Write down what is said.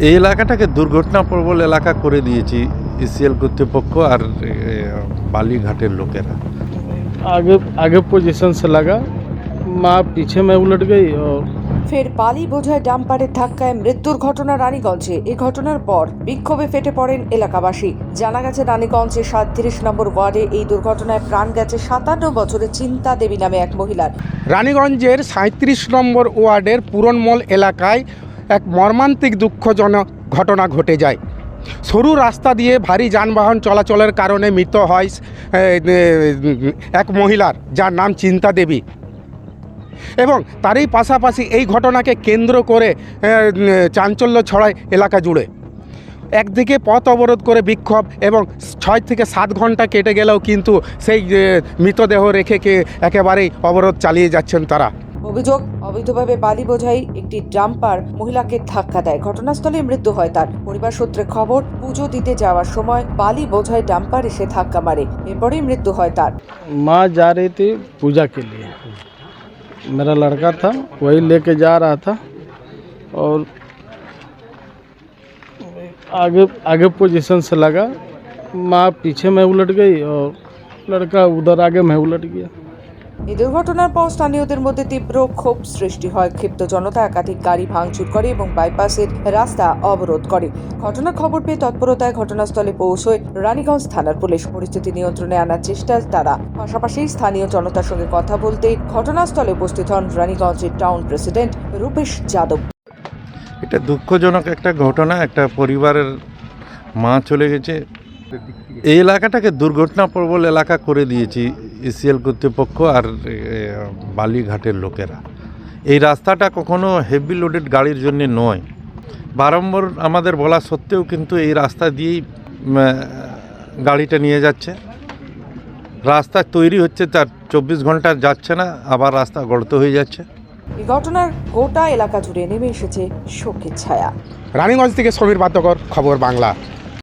এই এলাকাটাকে দুর্ঘটনা প্রবল এলাকা করে দিয়েছি ইসিএল কর্তৃপক্ষ আর এ, বালিঘাটের লোকেরা आगे आगे पोजीशन से लगा माँ पीछे में उलट गई और ফের বালি বোঝায় ডাম্পারের ধাক্কায় মৃত্যুর ঘটনা রানীগঞ্জে এই ঘটনার পর বিক্ষোভে ফেটে পড়েন এলাকাবাসী জানা গেছে রানীগঞ্জের সাতত্রিশ নম্বর ওয়ার্ডে এই দুর্ঘটনায় প্রাণ গেছে সাতান্ন বছরের চিন্তা দেবী নামে এক মহিলার রানীগঞ্জের সাঁত্রিশ নম্বর ওয়ার্ডের পুরনমল এলাকায় এক মর্মান্তিক দুঃখজনক ঘটনা ঘটে যায়। সরু রাস্তা দিয়ে ভারী যানবাহন চলাচলের কারণে মৃত হয় এক মহিলার, যার নাম চিন্তা দেবী। এবং তারই পাশাপাশি এই ঘটনাকে কেন্দ্র করে চাঞ্চল্য ছড়ায় এলাকা জুড়ে। একদিকে পথ অবরোধ করে বিক্ষোভ এবং ছয় থেকে সাত ঘণ্টা কেটে গেলেও কিন্তু সেই মৃতদেহ রেখে একেবারেই অবরোধ চালিয়ে যাচ্ছেন তারা। অভিযোগ অবৈধভাবে বালি বোঝাই একটি ডাম্পার মহিলাকে ধাক্কা দেয় ঘটনাস্থলে মৃত্যু হয় তার পরিবার সূত্রে খবর পুজো দিতে যাওয়ার সময় বালি বোঝাই ডাম্পার এসে ধাক্কা মারে এরপরেই মৃত্যু হয় তার माँ जा रही थी पूजा के लिए मेरा लड़का था वही लेके जा रहा था और आगे आगे पोजीशन से लगा माँ पीछे में उलट गई और लड़का उधर आगे में उलट गया এই দুর্ঘটনার পর স্থানীয়দের মধ্যে তীব্র ক্ষোভ সৃষ্টি হয়। ক্ষিপ্ত জনতা একাধিক গাড়ি ভাঙচুর করে এবং বাইপাসের রাস্তা অবরোধ করে। ঘটনার খবর পেয়ে তৎপরতায় ঘটনাস্থলে পৌঁছয় রানীগঞ্জ থানার পুলিশ। পরিস্থিতি নিয়ন্ত্রণে আনার চেষ্টা তারা। পাশাপাশি স্থানীয় জনতার সঙ্গে কথা বলতে ঘটনাস্থলে উপস্থিত হন রানীগঞ্জের টাউন প্রেসিডেন্ট রূপেশ যাদব। এটা দুঃখজনক একটা ঘটনা। একটা পরিবারের মা চলে গেছে। এই এলাকাটাকে দুর্ঘটনা প্রবল এলাকা করে দিয়েছি ইসিএল কর্তৃপক্ষ আর বালিঘাটের লোকেরা। এই রাস্তাটা কখনো হেভি লোডেড গাড়ির জন্য নয়। বারম্বার আমাদের বলা সত্ত্বেও কিন্তু এই রাস্তা দিয়েই গাড়িটা নিয়ে যাচ্ছে। রাস্তা তৈরি হচ্ছে তার চব্বিশ ঘণ্টা যাচ্ছে না আবার রাস্তা গড়তে হয়ে যাচ্ছে। এই ঘটনার গোটা এলাকা জুড়ে নেমে এসেছে শোকের ছায়া। রানীগঞ্জ থেকে সমীর বাদ্যকর খবর বাংলা।